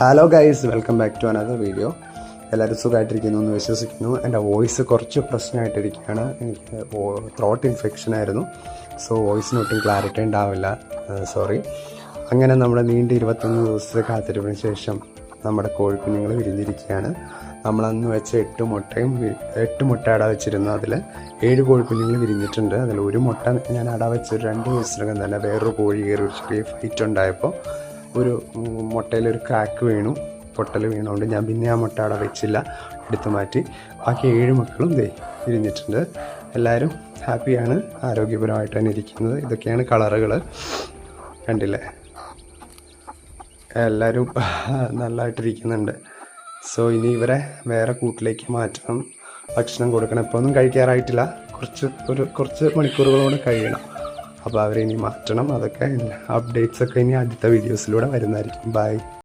Hello guys welcome back to another video എല്ലാവരും സുഖമായിട്ടിരിക്കുന്നു എന്ന് വിശ്വസിക്കുന്നു. എന്റെ വോയിസ് കുറച്ച് പ്രശ്നമായിട്ടിരിക്കുകയാണ്. എനിക്ക് ത്രോട്ട് ഇൻഫെക്ഷൻ ആയിരുന്നു. സോ വോയിസിന് ഒട്ടും ക്ലാരിറ്റി ഉണ്ടാവില്ല. സോറി അങ്ങനെ നമ്മുടെ നീണ്ട ഇരുപത്തൊന്ന് ദിവസത്തെ കാത്തിരിപ്പിന് ശേഷം നമ്മുടെ കോഴിക്കുഞ്ഞുങ്ങൾ വിരിഞ്ഞിരിക്കുകയാണ്. നമ്മളന്ന് വെച്ച എട്ട് മുട്ടയും എട്ട് മുട്ട അട വെച്ചിരുന്നു. അതിൽ ഏഴ് കോഴിക്കുഞ്ഞുങ്ങൾ വിരിഞ്ഞിട്ടുണ്ട്. അതിൽ ഒരു മുട്ട ഞാൻ അട വെച്ച് രണ്ട് ദിവസത്തിനകം തന്നെ വേറൊരു കോഴി കയറി ഒരു ചെറിയ ഫൈറ്റ് ഉണ്ടായപ്പോൾ ഒരു മുട്ടയിലൊരു ക്രാക്ക് വീണു. പൊട്ടൽ വീണുകൊണ്ട് ഞാൻ പിന്നെ ആ മുട്ട അവിടെ വെച്ചില്ല. എടുത്തു മാറ്റി. ബാക്കി ഏഴ് മക്കളും ദേ തിരിഞ്ഞിട്ടുണ്ട് എല്ലാവരും ഹാപ്പിയാണ്. ആരോഗ്യപരമായിട്ട് തന്നെ ഇരിക്കുന്നത്. ഇതൊക്കെയാണ് കളറുകൾ കണ്ടില്ലേ? എല്ലാവരും നല്ലതായിട്ടിരിക്കുന്നുണ്ട് സോ ഇനി ഇവരെ വേറെ കൂട്ടിലേക്ക് മാറ്റണം. ഭക്ഷണം കൊടുക്കണം. ഇപ്പോൾ ഒന്നും കഴിക്കാറായിട്ടില്ല. കുറച്ച് ഒരു കുറച്ച് മണിക്കൂറുകളോട് കഴിയണം. അപ്പോൾ അവരെ ഇനി മാറ്റണം അതൊക്കെ അപ്ഡേറ്റ്സ് ഒക്കെ ഇനി അടുത്ത വീഡിയോസിലൂടെ വരുന്നതായിരിക്കും. ബൈ